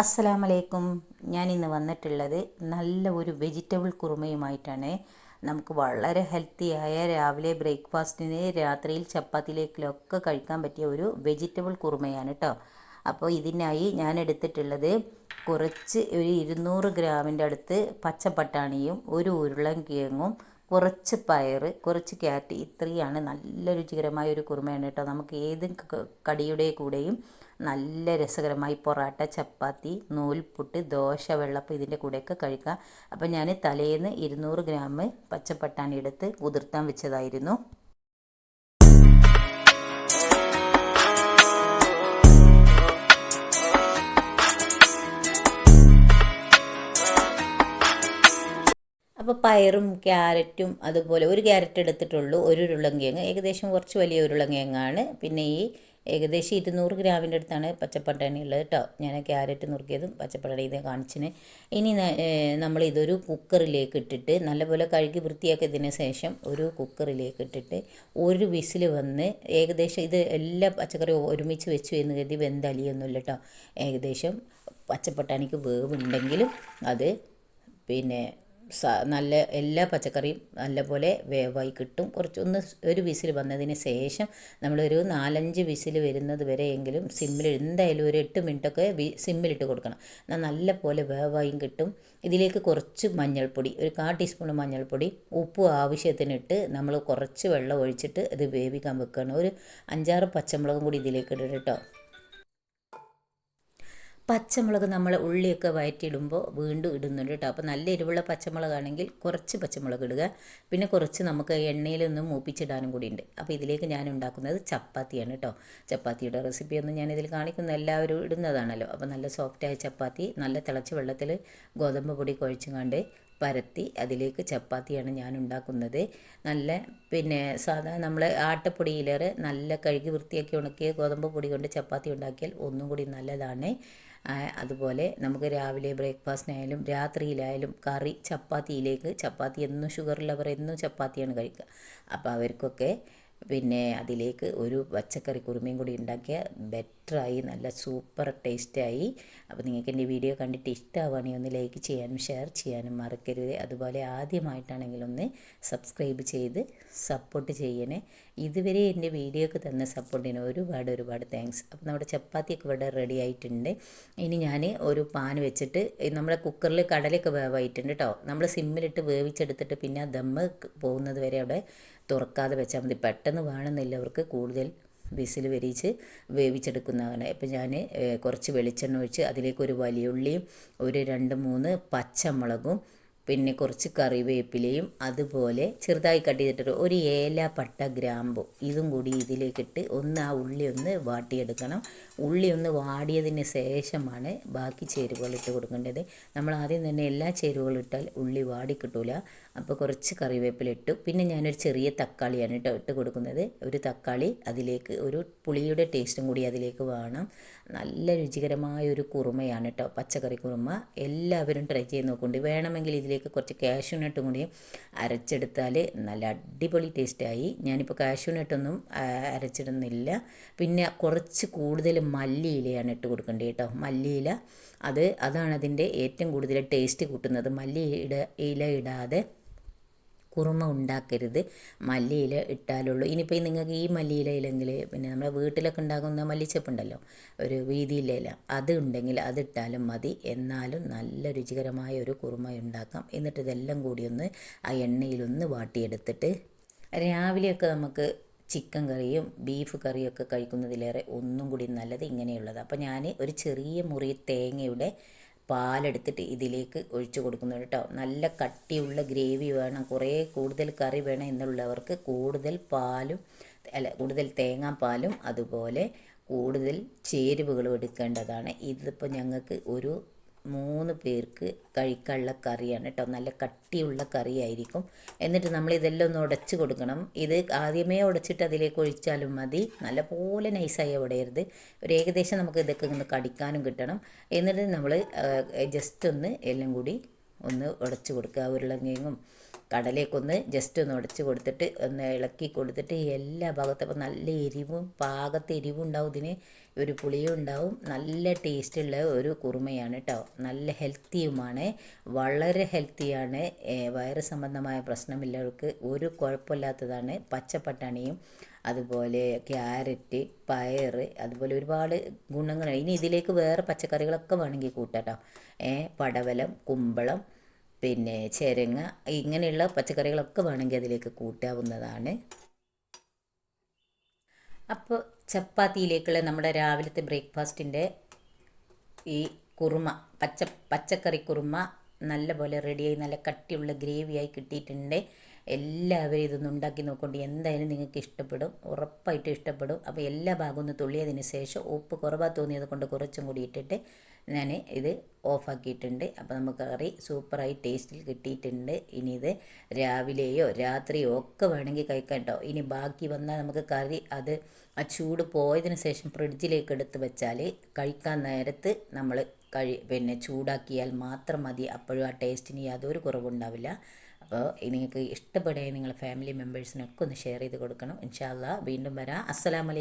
അസ്സലാമലൈക്കും. ഞാൻ ഇന്ന് വന്നിട്ടുള്ളത് നല്ല ഒരു വെജിറ്റബിൾ കുറുമയുമായിട്ടാണ്. നമുക്ക് വളരെ ഹെൽത്തിയായ രാവിലെ ബ്രേക്ക്ഫാസ്റ്റിന് രാത്രിയിൽ ചപ്പാത്തിയിലേക്കിലൊക്കെ കഴിക്കാൻ പറ്റിയ ഒരു വെജിറ്റബിൾ കുറുമയാണ് കേട്ടോ അപ്പോൾ ഇതിനായി ഞാൻ എടുത്തിട്ടുള്ളത് കുറച്ച് ഒരു ഇരുന്നൂറ് ഗ്രാമിന്റെ അടുത്ത് പച്ചപ്പട്ടാണിയും ഒരു ഉരുളൻ കിഴങ്ങും കുറച്ച് പയർ കുറച്ച് ക്യാരറ്റ് ഇത്രയാണ് നല്ല രുചികരമായ ഒരു കുറുമയാണ് കേട്ടോ. നമുക്ക് ഏത് കടിയുടെ കൂടെയും നല്ല രസകരമായി പൊറാട്ട ചപ്പാത്തി നൂൽപുട്ട് ദോശ വെള്ളപ്പം ഇതിന്റെ കൂടെയൊക്കെ കഴിക്കാം. അപ്പം ഞാൻ തലേന്ന് ഇരുന്നൂറ് ഗ്രാം പച്ചപ്പട്ടാണി എടുത്ത് കുതിർത്താൻ വെച്ചതായിരുന്നു. അപ്പോൾ പയറും ക്യാരറ്റും അതുപോലെ ഒരു ക്യാരറ്റ് എടുത്തിട്ടുള്ളൂ ഒരു ഉരുളങ്കിഴങ്ങ് ഏകദേശം കുറച്ച് വലിയ ഉരുളങ്കിഴങ്ങാണ് പിന്നെ ഈ ഏകദേശം ഇരുന്നൂറ് ഗ്രാമിന്റെ അടുത്താണ് പച്ചപ്പട്ടണി ഉള്ളത് കേട്ടോ. ഞാൻ ക്യാരറ്റ് നുറുക്കിയതും പച്ചപ്പട്ടണി ഇത് കാണിച്ചിന്. ഇനി നമ്മൾ ഇതൊരു കുക്കറിലേക്ക് ഇട്ടിട്ട് നല്ലപോലെ കഴുകി വൃത്തിയാക്കിയതിന് ശേഷം ഒരു കുക്കറിലേക്ക് ഇട്ടിട്ട് ഒരു വിസിൽ വന്ന് ഏകദേശം ഇത് എല്ലാ പച്ചക്കറിയും ഒരുമിച്ച് വെച്ചു എന്ന് കരുതി വെന്തലിയൊന്നുമില്ല കേട്ടോ. ഏകദേശം പച്ചപ്പട്ടാണിക്ക് വേവുണ്ടെങ്കിലും അത് പിന്നെ നല്ല എല്ലാ പച്ചക്കറിയും നല്ലപോലെ വേവായി കിട്ടും. കുറച്ചൊന്ന് ഒരു വിസിൽ വന്നതിന് ശേഷം നമ്മളൊരു നാലഞ്ച് വിസിൽ വരുന്നത് വരെയെങ്കിലും സിമ്മിൽ എന്തായാലും ഒരു എട്ട് മിനിറ്റൊക്കെ വി സിമ്മിലിട്ട് കൊടുക്കണം. എന്നാൽ നല്ല പോലെ വേവായും കിട്ടും. ഇതിലേക്ക് കുറച്ച് മഞ്ഞൾപ്പൊടി ഒരു കാ ടീസ്പൂൺ മഞ്ഞൾപ്പൊടി ഉപ്പ് ആവശ്യത്തിനിട്ട് നമ്മൾ കുറച്ച് വെള്ളം ഒഴിച്ചിട്ട് ഇത് വേവിക്കാൻ വെക്കുകയാണ്. ഒരു അഞ്ചാറ് പച്ചമുളകും കൂടി ഇതിലേക്ക് ഇട്ടിട്ട് കേട്ടോ. പച്ചമുളക് നമ്മൾ ഉള്ളിയൊക്കെ വയറ്റിയിടുമ്പോൾ വീണ്ടും ഇടുന്നുണ്ട് കേട്ടോ. അപ്പോൾ നല്ല എരിവുള്ള പച്ചമുളകാണെങ്കിൽ കുറച്ച് പച്ചമുളക് ഇടുക. പിന്നെ കുറച്ച് നമുക്ക് എണ്ണയിലൊന്ന് മൂപ്പിച്ചിടാനും കൂടി ഉണ്ട് അപ്പോൾ ഇതിലേക്ക് ഞാൻ ഉണ്ടാക്കുന്നത് ചപ്പാത്തിയാണ് കേട്ടോ. ചപ്പാത്തിയുടെ റെസിപ്പിയൊന്നും ഞാനിതിൽ കാണിക്കുന്ന എല്ലാവരും ഇടുന്നതാണല്ലോ. അപ്പോൾ നല്ല സോഫ്റ്റായ ചപ്പാത്തി നല്ല തിളച്ച വെള്ളത്തിൽ ഗോതമ്പ് പൊടി കുഴച്ചുകൊണ്ട് പരത്തി അതിലേക്ക് ചപ്പാത്തിയാണ് ഞാൻ ഉണ്ടാക്കുന്നത്. നല്ല പിന്നെ സാധാരണ നമ്മൾ ആട്ടപ്പൊടിയിലേറെ നല്ല കഴുകി വൃത്തിയാക്കി ഉണക്കിയ ഗോതമ്പ് പൊടി കൊണ്ട് ചപ്പാത്തി ഉണ്ടാക്കിയാൽ ഒന്നും കൂടി നല്ലതാണ്. അതുപോലെ നമുക്ക് രാവിലെ ബ്രേക്ക്ഫാസ്റ്റിനായാലും രാത്രിയിലായാലും കറി ചപ്പാത്തിയിലേക്ക് ചപ്പാത്തി എന്നും ഷുഗറുള്ളവർ എന്നും ചപ്പാത്തിയാണ് കഴിക്കുക. അപ്പോൾ അവർക്കൊക്കെ പിന്നെ അതിലേക്ക് ഒരു പച്ചക്കറി കുറുമയും കൂടി ഉണ്ടാക്കിയാൽ ബെറ്ററായി നല്ല സൂപ്പർ ടേസ്റ്റായി. അപ്പോൾ നിങ്ങൾക്ക് എന്റെ വീഡിയോ കണ്ടിട്ട് ഇഷ്ടമാവുകയാണെങ്കിൽ ഒന്ന് ലൈക്ക് ചെയ്യാനും ഷെയർ ചെയ്യാനും മറക്കരുത്. അതുപോലെ ആദ്യമായിട്ടാണെങ്കിൽ ഒന്ന് സബ്സ്ക്രൈബ് ചെയ്ത് സപ്പോർട്ട് ചെയ്യണേ. ഇതുവരെ എന്റെ വീഡിയോക്ക് തന്ന സപ്പോർട്ടിന് ഒരുപാട് ഒരുപാട് താങ്ക്സ്. അപ്പോൾ നമ്മുടെ ചപ്പാത്തിയൊക്കെ ഇവിടെ റെഡി ആയിട്ടുണ്ട്. ഇനി ഞാൻ ഒരു പാൻ വെച്ചിട്ട് നമ്മുടെ കുക്കറിൽ കടലൊക്കെ വേവായിട്ടുണ്ട് കേട്ടോ. നമ്മൾ സിമ്മിലിട്ട് വേവിച്ചെടുത്തിട്ട് പിന്നെ ദമ്മ് പോകുന്നത് വരെ അവിടെ തുറക്കാതെ വെച്ചാൽ മതി. പെട്ടെന്ന് വേണമെന്നില്ല. അവർക്ക് കൂടുതൽ വിസിൽ വരിച്ച് വേവിച്ചെടുക്കുന്നതാണ്. ഇപ്പം ഞാൻ കുറച്ച് വെളിച്ചെണ്ണ ഒഴിച്ച് അതിലേക്ക് ഒരു വലിയ ഉള്ളിയും ഒരു രണ്ട് മൂന്ന് പച്ചമുളകും പിന്നെ കുറച്ച് കറിവേപ്പിലയും അതുപോലെ ചെറുതായി കട്ട് ചെയ്തിട്ടൊരു ഒരു ഏല പട്ട ഗ്രാമ്പു ഇതും കൂടി ഇതിലേക്കിട്ട് ഒന്ന് ആ ഉള്ളി ഒന്ന് വാട്ടിയെടുക്കണം. ഉള്ളി ഒന്ന് വാടിയതിന് ശേഷമാണ് ബാക്കി ചേരുവകൾ ഇട്ട് കൊടുക്കേണ്ടത്. നമ്മൾ ആദ്യം തന്നെ എല്ലാ ചേരുവകളും ഇട്ടാൽ ഉള്ളി വാടി കിട്ടൂല. അപ്പോൾ കുറച്ച് കറിവേപ്പില ഇട്ടു. പിന്നെ ഞാനൊരു ചെറിയ തക്കാളിയാണ് കേട്ടോ ഇട്ട് കൊടുക്കുന്നത്. ഒരു തക്കാളി അതിലേക്ക് ഒരു പുളിയുടെ ടേസ്റ്റും കൂടി അതിലേക്ക് വേണം. നല്ല രുചികരമായ ഒരു കുറുമയാണ് കേട്ടോ പച്ചക്കറി കുറുമ. എല്ലാവരും ട്രൈ ചെയ്ത് നോക്കുന്നുണ്ട് വേണമെങ്കിൽ ഇതിലേക്ക് കുറച്ച് കാഷ്യൂനട്ടും കൂടി അരച്ചെടുത്താൽ നല്ല അടിപൊളി ടേസ്റ്റായി ഞാനിപ്പോൾ കാഷ്യൂനട്ടൊന്നും അരച്ചിടുന്നില്ല. പിന്നെ കുറച്ച് കൂടുതൽ മല്ലിയിലയാണ് ഇട്ട് കൊടുക്കേണ്ടത് കേട്ടോ മല്ലിയില അത് അതാണ് അതിന്റെ ഏറ്റവും കൂടുതൽ ടേസ്റ്റ് കൂട്ടുന്നത്. മല്ലി ഇട ഇല ഇടാതെ കുറുമ ഉണ്ടാക്കരുത്. മല്ലിയില ഇട്ടാലുള്ളൂ. ഇനിയിപ്പോൾ നിങ്ങൾക്ക് ഈ മല്ലിയില ഇല്ലെങ്കിൽ പിന്നെ നമ്മുടെ വീട്ടിലൊക്കെ ഉണ്ടാകുന്ന മല്ലിച്ചപ്പ് ഉണ്ടല്ലോ ഒരു വീതിയില അത് ഉണ്ടെങ്കിൽ അതിട്ടാലും മതി. എന്നാലും നല്ല രുചികരമായ ഒരു കുറുമ ഉണ്ടാക്കാം. എന്നിട്ട് ഇതെല്ലാം കൂടി ഒന്ന് ആ എണ്ണയിലൊന്ന് വാട്ടിയെടുത്തിട്ട് രാവിലെയൊക്കെ നമുക്ക് ചിക്കൻ കറിയും ബീഫ് കറിയും ഒക്കെ കഴിക്കുന്നതിലേറെ ഒന്നും കൂടി നല്ലത് ഇങ്ങനെയുള്ളത്. അപ്പോൾ ഞാൻ ഒരു ചെറിയ മുറി തേങ്ങയുടെ പാലെടുത്തിട്ട് ഇതിലേക്ക് ഒഴിച്ചു കൊടുക്കുന്നത് കേട്ടോ. നല്ല കട്ടിയുള്ള ഗ്രേവി വേണം. കുറേ കൂടുതൽ കറി വേണം എന്നുള്ളവർക്ക് കൂടുതൽ പാലും അല്ല കൂടുതൽ തേങ്ങാപ്പാലും അതുപോലെ കൂടുതൽ ചേരുവകളും എടുക്കേണ്ടതാണ്. ഇതിപ്പോൾ ഞങ്ങൾക്ക് ഒരു മൂന്ന് പേർക്ക് കഴിക്കാനുള്ള കറിയാണ് കേട്ടോ. നല്ല കട്ടിയുള്ള കറിയായിരിക്കും. എന്നിട്ട് നമ്മൾ ഇതെല്ലാം ഒന്ന് ഉടച്ച് കൊടുക്കണം. ഇത് ആദ്യമേ ഉടച്ചിട്ട് അതിലേക്ക് ഒഴിച്ചാലും മതി. നല്ലപോലെ നൈസായി ഉടയരുത് ഒരു ഏകദേശം നമുക്ക് ഇതൊക്കെ ഒന്ന് കടിക്കാനും കിട്ടണം. എന്നിട്ട് നമ്മൾ ജസ്റ്റ് ഒന്ന് എല്ലാം കൂടി ഒന്ന് ഉടച്ച് കൊടുക്കുക. ഉരുളങ്കിഴങ്ങും കടലയൊക്കെ ഒന്ന് ജസ്റ്റ് ഒന്ന് ഉടച്ച് കൊടുത്തിട്ട് ഒന്ന് ഇളക്കി കൊടുത്തിട്ട് എല്ലാ ഭാഗത്തും അപ്പോൾ നല്ല എരിവും പാകത്തെ എരിവും ഉണ്ടാവും ഇതിന്. ഒരു പുളിയും ഉണ്ടാവും. നല്ല ടേസ്റ്റുള്ള ഒരു കുറുമയാണ് കേട്ടോ നല്ല ഹെൽത്തിയുമാണ് വളരെ ഹെൽത്തിയാണ് വയറ് സംബന്ധമായ പ്രശ്നമില്ലവർക്ക് ഒരു കുഴപ്പമില്ലാത്തതാണ്. പച്ചപ്പട്ടാണിയും അതുപോലെ ക്യാരറ്റ് പയർ അതുപോലെ ഒരുപാട് ഗുണങ്ങൾ. ഇനി ഇതിലേക്ക് വേറെ പച്ചക്കറികളൊക്കെ വേണമെങ്കിൽ കൂട്ടാം കേട്ടോ പടവലം കുമ്പളം പിന്നെ ചേരങ്ങ ഇങ്ങനെയുള്ള പച്ചക്കറികളൊക്കെ വേണമെങ്കിൽ അതിലേക്ക് കൂട്ടാവുന്നതാണ്. അപ്പോൾ ചപ്പാത്തിയിലേക്കുള്ള നമ്മുടെ രാവിലത്തെ ബ്രേക്ക്ഫാസ്റ്റിന്റെ ഈ കുറുമ പച്ച പച്ചക്കറി കുറുമ നല്ലപോലെ റെഡിയായി നല്ല കട്ടിയുള്ള ഗ്രേവിയായി കിട്ടിയിട്ടുണ്ട്. എല്ലാവരും ഇതൊന്നും ഉണ്ടാക്കി നോക്കൊണ്ട് എന്തായാലും നിങ്ങൾക്ക് ഇഷ്ടപ്പെടും ഉറപ്പായിട്ട് ഇഷ്ടപ്പെടും. അപ്പോൾ എല്ലാ ഭാഗവും ഒന്ന് തുള്ളിയതിന് ശേഷം ഉപ്പ് കുറവാ തോന്നിയത് കൊണ്ട് കുറച്ചും കൂടി ഇട്ടിട്ട് ഞാൻ ഇത് ഓഫാക്കിയിട്ടുണ്ട്. അപ്പോൾ നമുക്ക് കറി സൂപ്പറായി ടേസ്റ്റിൽ കിട്ടിയിട്ടുണ്ട്. ഇനി ഇത് രാവിലെയോ രാത്രിയോ ഒക്കെ വേണമെങ്കിൽ കഴിക്കാം കേട്ടോ ഇനി ബാക്കി വന്നാൽ നമുക്ക് കറി അത് ആ ചൂട് പോയതിന് ശേഷം ഫ്രിഡ്ജിലേക്ക് എടുത്ത് വെച്ചാൽ കഴിക്കാൻ നേരത്ത് നമ്മൾ കഴി പിന്നെ ചൂടാക്കിയാൽ മാത്രം മതി. അപ്പോഴും ആ ടേസ്റ്റിന് യാതൊരു കുറവുണ്ടാവില്ല. അപ്പോൾ നിങ്ങൾക്ക് ഇഷ്ടപ്പെടുകയും നിങ്ങളുടെ ഫാമിലി മെമ്പേഴ്സിനൊക്കെ ഒന്ന് ഷെയർ ചെയ്ത് കൊടുക്കണം. ഇൻഷാല്ല വീണ്ടും വരാം. അസ്സലാമലൈക്കും